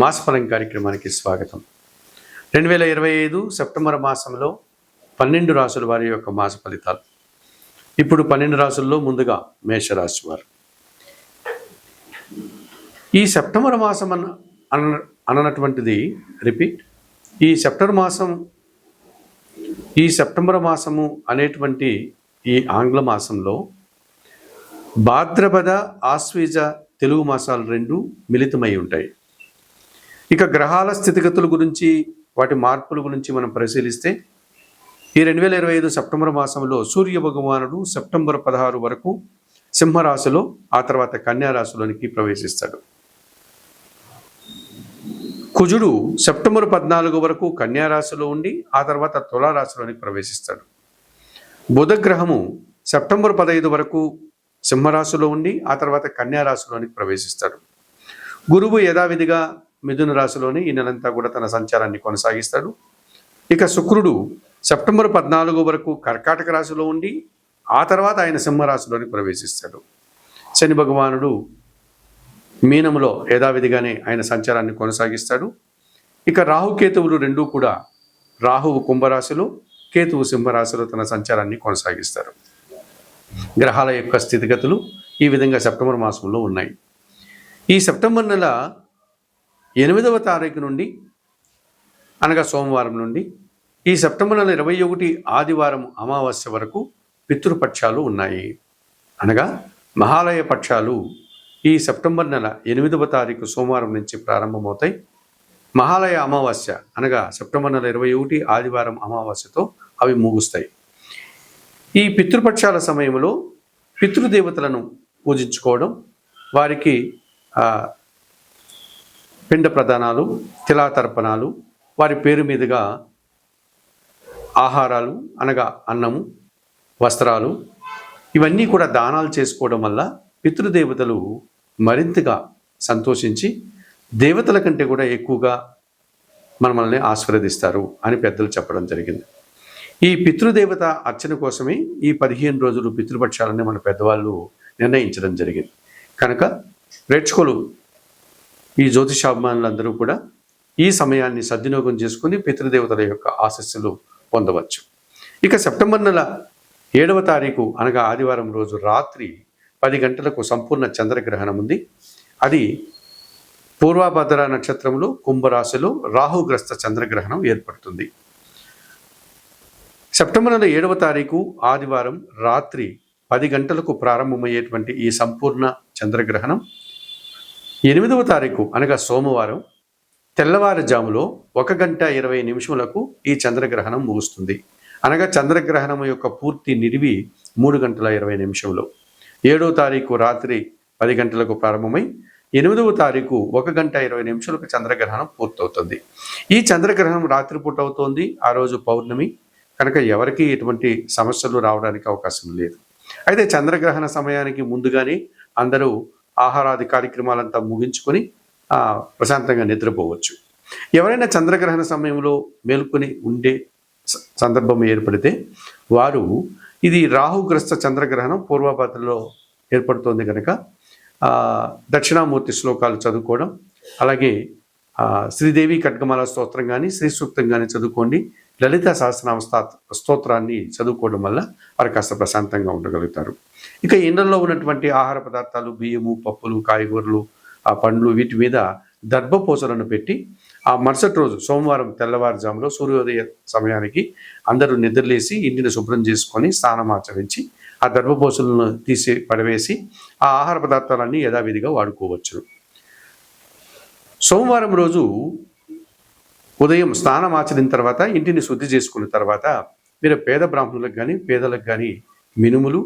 మాసఫలం కార్యక్రమానికి స్వాగతం. రెండు వేల ఇరవై ఐదు సెప్టెంబర్ మాసంలో పన్నెండు రాసుల వారి యొక్క మాస ఫలితాలు. ఇప్పుడు పన్నెండు రాసుల్లో ముందుగా మేషరాశి వారు. ఈ సెప్టెంబర్ మాసం అన్న అన అన్నటువంటిది రిపీట్. ఈ సెప్టెంబర్ మాసం ఈ సెప్టెంబర్ మాసము అనేటువంటి ఈ ఆంగ్ల మాసంలో భాద్రపద ఆశ్వీజ తెలుగు మాసాలు రెండు మిళితమై ఉంటాయి. ఇక గ్రహాల స్థితిగతుల గురించి వాటి మార్పుల గురించి మనం పరిశీలిస్తే ఈ రెండు వేల ఇరవై ఐదు సెప్టెంబర్ మాసంలో సూర్య భగవానుడు సెప్టెంబర్ పదహారు వరకు సింహరాశిలో ఆ తర్వాత కన్యారాశిలోనికి ప్రవేశిస్తాడు. కుజుడు సెప్టెంబర్ పద్నాలుగు వరకు కన్యారాశిలో ఉండి ఆ తర్వాత తులారాశిలోనికి ప్రవేశిస్తాడు. బుధగ్రహము సెప్టెంబర్ పదహైదు వరకు సింహరాశిలో ఉండి ఆ తర్వాత కన్యారాశిలోనికి ప్రవేశిస్తాడు. గురువు యథావిధిగా మిథున రాశిలోని ఈ నెలంతా కూడా తన సంచారాన్ని కొనసాగిస్తాడు. ఇక శుక్రుడు సెప్టెంబర్ పద్నాలుగు వరకు కర్కాటక రాశిలో ఉండి ఆ తర్వాత ఆయన సింహరాశిలోని ప్రవేశిస్తాడు. శని భగవానుడు మీనములో యథావిధిగానే ఆయన సంచారాన్ని కొనసాగిస్తాడు. ఇక రాహుకేతువులు రెండూ కూడా రాహువు కుంభరాశిలో కేతువు సింహరాశిలో తన సంచారాన్ని కొనసాగిస్తారు. గ్రహాల యొక్క స్థితిగతులు ఈ విధంగా సెప్టెంబర్ మాసంలో ఉన్నాయి. ఈ సెప్టెంబర్ నెల ఎనిమిదవ తారీఖు నుండి అనగా సోమవారం నుండి ఈ సెప్టెంబర్ నెల ఇరవై ఒకటి ఆదివారం అమావాస్య వరకు పితృపక్షాలు ఉన్నాయి. అనగా మహాలయ పక్షాలు ఈ సెప్టెంబర్ నెల ఎనిమిదవ తారీఖు సోమవారం నుంచి ప్రారంభమవుతాయి. మహాలయ అమావాస్య అనగా సెప్టెంబర్ నెల ఇరవై ఒకటి ఆదివారం అమావాస్యతో అవి ముగుస్తాయి. ఈ పితృపక్షాల సమయంలో పితృదేవతలను పూజించుకోవడం వారికి పిండ ప్రదానాలు తిలాతర్పణాలు వారి పేరు మీదుగా ఆహారాలు అనగా అన్నము వస్త్రాలు ఇవన్నీ కూడా దానాలు చేసుకోవడం వల్ల పితృదేవతలు మరింతగా సంతోషించి దేవతల కంటే కూడా ఎక్కువగా మనల్ని ఆశీర్వదిస్తారు అని పెద్దలు చెప్పడం జరిగింది. ఈ పితృదేవత అర్చన కోసమే ఈ పదిహేను రోజులు పితృపక్షాలని మన పెద్దవాళ్ళు నిర్ణయించడం జరిగింది. కనుక ప్రేక్షకులు ఈ జ్యోతిషాభిమానులందరూ కూడా ఈ సమయాన్ని సద్వినియోగం చేసుకుని పితృదేవతల యొక్క ఆశస్సులు పొందవచ్చు. ఇక సెప్టెంబర్ నెల ఏడవ తారీఖు అనగా ఆదివారం రోజు రాత్రి పది గంటలకు సంపూర్ణ చంద్రగ్రహణం ఉంది. అది పూర్వాభద్ర నక్షత్రంలో కుంభరాశిలో రాహుగ్రస్త చంద్రగ్రహణం ఏర్పడుతుంది. సెప్టెంబర్ నెల ఏడవ తారీఖు ఆదివారం రాత్రి పది గంటలకు ప్రారంభమయ్యేటువంటి ఈ సంపూర్ణ చంద్రగ్రహణం. ఎనిమిదవ తారీఖు అనగా సోమవారం తెల్లవారుజాములో ఒక గంట ఇరవై నిమిషములకు ఈ చంద్రగ్రహణం ముగుస్తుంది. అనగా చంద్రగ్రహణం యొక్క పూర్తి నిడివి మూడు గంటల ఇరవై నిమిషంలో ఏడవ తారీఖు రాత్రి పది గంటలకు ప్రారంభమై ఎనిమిదవ తారీఖు ఒక గంట ఇరవై నిమిషాలకు చంద్రగ్రహణం పూర్తవుతుంది. ఈ చంద్రగ్రహణం రాత్రిపూట అవుతోంది. ఆ రోజు పౌర్ణమి. కనుక ఎవరికి ఎటువంటి సమస్యలు రావడానికి అవకాశం లేదు. అయితే చంద్రగ్రహణ సమయానికి ముందుగానే అందరూ ఆహారాది కార్యక్రమాలంతా ముగించుకొని ప్రశాంతంగా నిద్రపోవచ్చు. ఎవరైనా చంద్రగ్రహణ సమయంలో మేల్కొని ఉండే స- సందర్భం ఏర్పడితే వారు ఇది రాహుగ్రస్త చంద్రగ్రహణం పూర్వభద్రలో ఏర్పడుతోంది కనుక దక్షిణామూర్తి శ్లోకాలు చదువుకోవడం అలాగే శ్రీదేవి కట్కమాల స్తోత్రం కానీ శ్రీ సూక్తం కానీ చదువుకోండి. లలిత సహస్రనామ స్తోత్రాన్ని చదువుకోవడం వల్ల వారు కాస్త ప్రశాంతంగా ఉండగలుగుతారు. ఇక ఇండ్లలో ఉన్నటువంటి ఆహార పదార్థాలు బియ్యము పప్పులు కాయగూరలు ఆ పండ్లు వీటి మీద దర్భపోసలను పెట్టి ఆ మరుసటి రోజు సోమవారం తెల్లవారుజాములో సూర్యోదయ సమయానికి అందరూ నిద్రలేసి ఇంటిని శుభ్రం చేసుకొని స్నానం ఆచరించి ఆ దర్భపోసలను తీసి పడవేసి ఆ ఆహార పదార్థాలన్నీ యథావిధిగా వాడుకోవచ్చు. సోమవారం రోజు ఉదయం స్నానం ఆచరిన తర్వాత ఇంటిని శుద్ధి చేసుకున్న తర్వాత మీరు పేద బ్రాహ్మణులకు కానీ పేదలకు కానీ మినుములు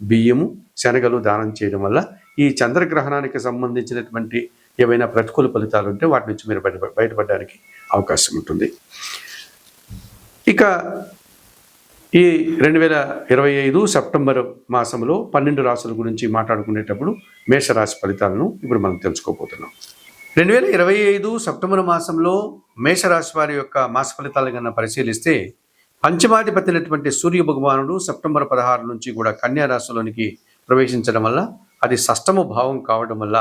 బియ్యము శనగలు దానం చేయడం వల్ల ఈ చంద్రగ్రహణానికి సంబంధించినటువంటి ఏవైనా ప్రతికూల ఫలితాలు ఉంటే వాటి నుంచి మీరు బయట బయటపడడానికి అవకాశం ఉంటుంది. ఇక ఈ రెండు వేల ఇరవై ఐదు సెప్టెంబర్ మాసంలో పన్నెండు రాసుల గురించి మాట్లాడుకునేటప్పుడు మేషరాశి ఫలితాలను ఇప్పుడు మనం తెలుసుకోబోతున్నాం. రెండు వేల ఇరవై ఐదు సెప్టెంబర్ మాసంలో మేషరాశి వారి యొక్క మాస ఫలితాలను కన్నా పరిశీలిస్తే పంచమాధిపతి అయినటువంటి సూర్య భగవానుడు సెప్టెంబర్ పదహారు నుంచి కూడా కన్యారాశిలోనికి ప్రవేశించడం వల్ల అది సష్టమ భావం కావడం వల్ల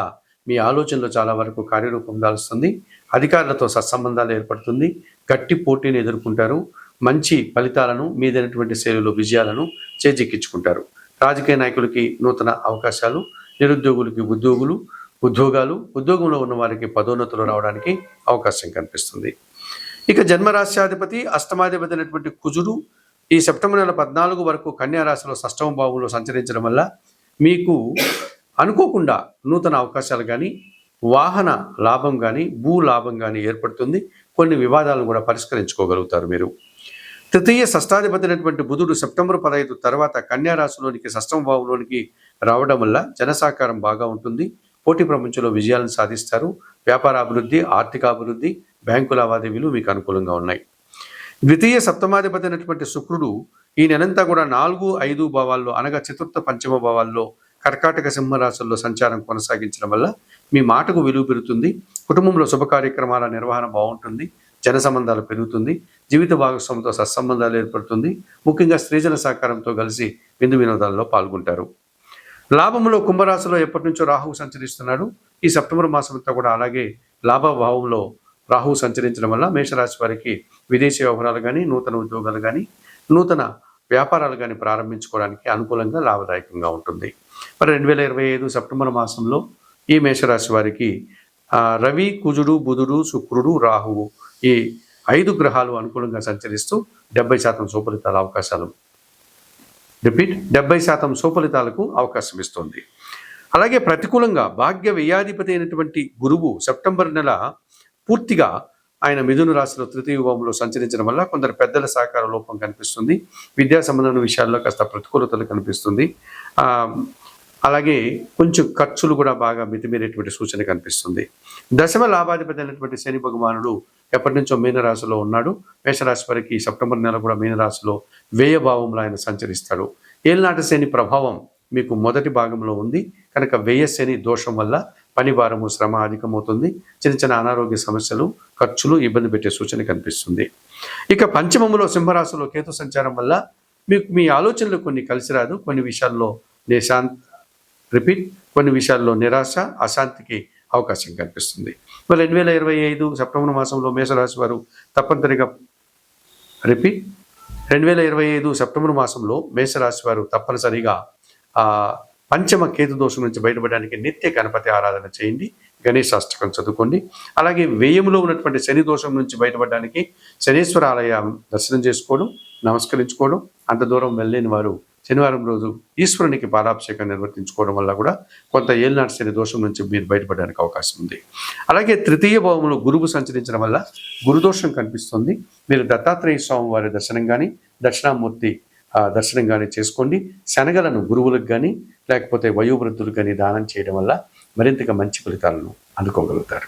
మీ ఆలోచనలో చాలా వరకు కార్యరూపం దాల్స్తుంది. అధికారులతో సత్సంబంధాలు ఏర్పడుతుంది. గట్టి పోటీని ఎదుర్కొంటారు. మంచి ఫలితాలను మీదైనటువంటి శైలిలో విజయాలను చేజిక్కించుకుంటారు. రాజకీయ నాయకులకి నూతన అవకాశాలు నిరుద్యోగులకి ఉద్యోగులు ఉద్యోగాలు ఉద్యోగంలో ఉన్న వారికి పదోన్నతులు రావడానికి అవకాశం కనిపిస్తుంది. ఇక జన్మరాశ్యాధిపతి అష్టమాధిపతి అయినటువంటి కుజుడు ఈ సెప్టెంబర్ నెల పద్నాలుగు వరకు కన్యా రాశిలో సష్టమ భావంలో సంచరించడం వల్ల మీకు అనుకోకుండా నూతన అవకాశాలు కానీ వాహన లాభం కానీ భూ లాభం కానీ ఏర్పడుతుంది. కొన్ని వివాదాలను కూడా పరిష్కరించుకోగలుగుతారు మీరు. తృతీయ షష్టాధిపతి అయినటువంటి బుధుడు సెప్టెంబర్ పదహైదు తర్వాత కన్యారాశిలోనికి షష్టమ భావంలోనికి రావడం వల్ల జనసాకారం బాగా ఉంటుంది. పోటీ ప్రపంచంలో విజయాలను సాధిస్తారు. వ్యాపార అభివృద్ధి ఆర్థిక అభివృద్ధి బ్యాంకు లావాదేవీలు మీకు అనుకూలంగా ఉన్నాయి. ద్వితీయ సప్తమాధిపతి అయినటువంటి శుక్రుడు ఈ నెలంతా కూడా నాలుగు ఐదు భావాల్లో అనగా చతుర్థ పంచమ భావాల్లో కర్కాటక సింహరాశుల్లో సంచారం కొనసాగించడం వల్ల మీ మాటకు విలువ పెరుగుతుంది. కుటుంబంలో శుభ కార్యక్రమాల నిర్వహణ బాగుంటుంది. జన సంబంధాలు పెరుగుతుంది. జీవిత భాగస్వామితో సత్సంబంధాలు ఏర్పడుతుంది. ముఖ్యంగా స్త్రీజన సహకారంతో కలిసి విందు వినోదాల్లో పాల్గొంటారు. లాభంలో కుంభరాశిలో ఎప్పటి నుంచో రాహువు సంచరిస్తున్నాడు. ఈ సెప్టెంబర్ మాసం కూడా అలాగే లాభభావంలో రాహువు సంచరించడం వల్ల మేషరాశి వారికి విదేశీ వ్యవహారాలు కానీ నూతన ఉద్యోగాలు కానీ నూతన వ్యాపారాలు కానీ ప్రారంభించుకోవడానికి అనుకూలంగా లాభదాయకంగా ఉంటుంది. మరి రెండు వేల ఇరవై ఐదు సెప్టెంబర్ మాసంలో ఈ మేషరాశి వారికి రవి కుజుడు బుధుడు శుక్రుడు రాహువు ఈ ఐదు గ్రహాలు అనుకూలంగా సంచరిస్తూ డెబ్బై శాతం సుఫలితాల అవకాశాలు రిపీట్ డెబ్బై శాతం సుఫలితాలకు అవకాశం ఇస్తుంది. అలాగే ప్రతికూలంగా భాగ్య వ్యయాధిపతి అయినటువంటి గురువు సెప్టెంబర్ నెల పూర్తిగా ఆయన మిథున రాశిలో తృతీయ భావంలో సంచరించడం వల్ల కొందరు పెద్దల సహకార లోపం కనిపిస్తుంది. విద్యా సంబంధమైన విషయాల్లో కాస్త ప్రతికూలతలు కనిపిస్తుంది. అలాగే కొంచెం ఖర్చులు కూడా బాగా మితిమీరేటువంటి సూచన కనిపిస్తుంది. దశమ లాభాధిపతి అయినటువంటి శని భగవానుడు ఎప్పటి నుంచో మీనరాశిలో ఉన్నాడు. మేషరాశి వారికి సెప్టెంబర్ నెల కూడా మీనరాశిలో వ్యయ భావంలో ఆయన సంచరిస్తాడు. ఏళ్ళనాటి శని ప్రభావం మీకు మొదటి భాగంలో ఉంది. కనుక వ్యయ శని దోషం వల్ల పని భారము శ్రమ అధికమవుతుంది. చిన్న చిన్న అనారోగ్య సమస్యలు ఖర్చులు ఇబ్బంది పెట్టే సూచన కనిపిస్తుంది. ఇక పంచమములో సింహరాశిలో కేతు సంచారం వల్ల మీకు మీ ఆలోచనలు కొన్ని కలిసి రాదు. కొన్ని విషయాల్లో నిశాంత్ రిపీట్ కొన్ని విషయాల్లో నిరాశ అశాంతికి అవకాశం కనిపిస్తుంది మరి రెండు వేల ఇరవై ఐదు సెప్టెంబర్ మాసంలో మేషరాశి వారు తప్పనిసరిగా రిపీట్. రెండు వేల ఇరవై ఐదు సెప్టెంబర్ మాసంలో మేషరాశి వారు తప్పనిసరిగా పంచమ కేతు దోషం నుంచి బయటపడడానికి నిత్య గణపతి ఆరాధన చేయండి గణేష్ అష్టకం చదువుకోండి. అలాగే వేయములో ఉన్నటువంటి శని దోషం నుంచి బయటపడడానికి శనీశ్వర ఆలయం దర్శనం చేసుకోవడం నమస్కరించుకోవడం అంత దూరం వెళ్ళలేని వారు శనివారం రోజు ఈశ్వరునికి పాలాభిషేకం నిర్వర్తించుకోవడం వల్ల కూడా కొంత ఏళ్ళనాటి శని దోషం నుంచి మీరు బయటపడడానికి అవకాశం ఉంది. అలాగే తృతీయ భావంలో గురువు సంచరించడం వల్ల గురుదోషం కనిపిస్తుంది. మీరు దత్తాత్రేయ స్వామి వారి దర్శనం కానీ దక్షిణామూర్తి దర్శనం కానీ చేసుకోండి. శనగలను గురువులకు కానీ లేకపోతే వయోవృద్ధులకు కానీ దానం చేయడం వల్ల మరింతగా మంచి ఫలితాలను అందుకోగలుగుతారు.